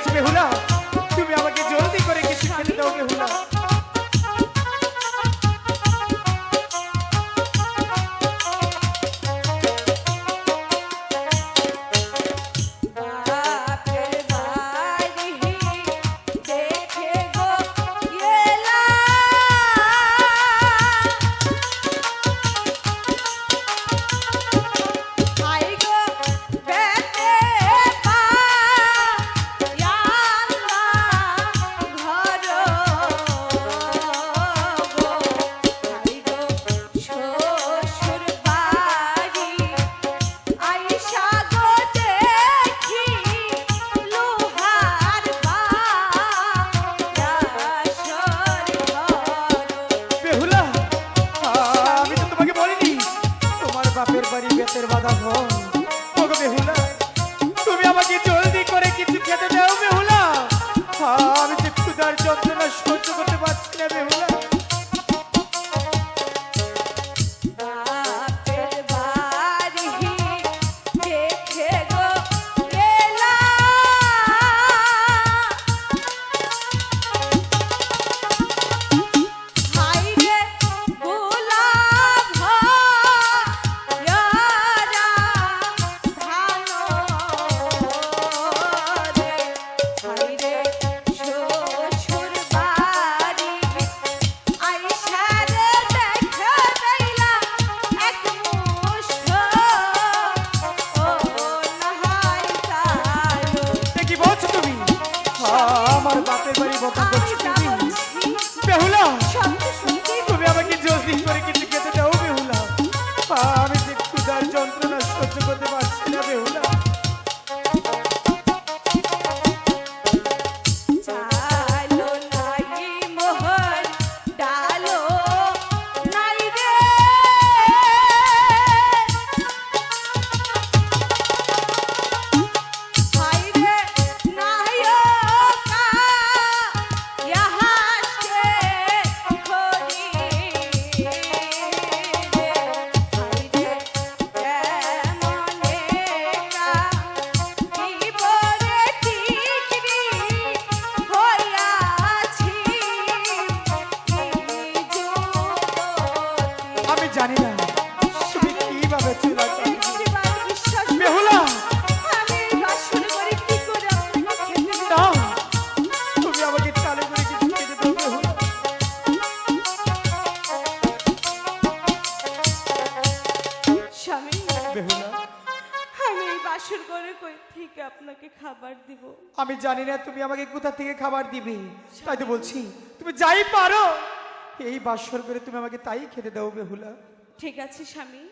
তাতে বেহুলা বাপের বাড়ি বকা আমি করছ যা তুমি? বলছি বেহুলা সত্য সত্যি। তুমি আমাকে জলদি করে কিছু খেতে দাও বেহুলা। আমি যে ক্ষুধার যন্ত্রণা দেব? না। তুমি আমাকে চালু করে কিছু খেতে দাও বেহুলা স্বামী বেহুলা আমি এই বাসর করে কই থেকে আপনাকে খাবার দিব? আমি জানি না তুমি আমাকে কোথা থেকে খাবার দিবে। তাই তো বলছি তুমি যাই পারো। এই বাসর করে তুমি আমাকে তাই খেতে দাও বেহুলা ঠিক আছে স্বামী।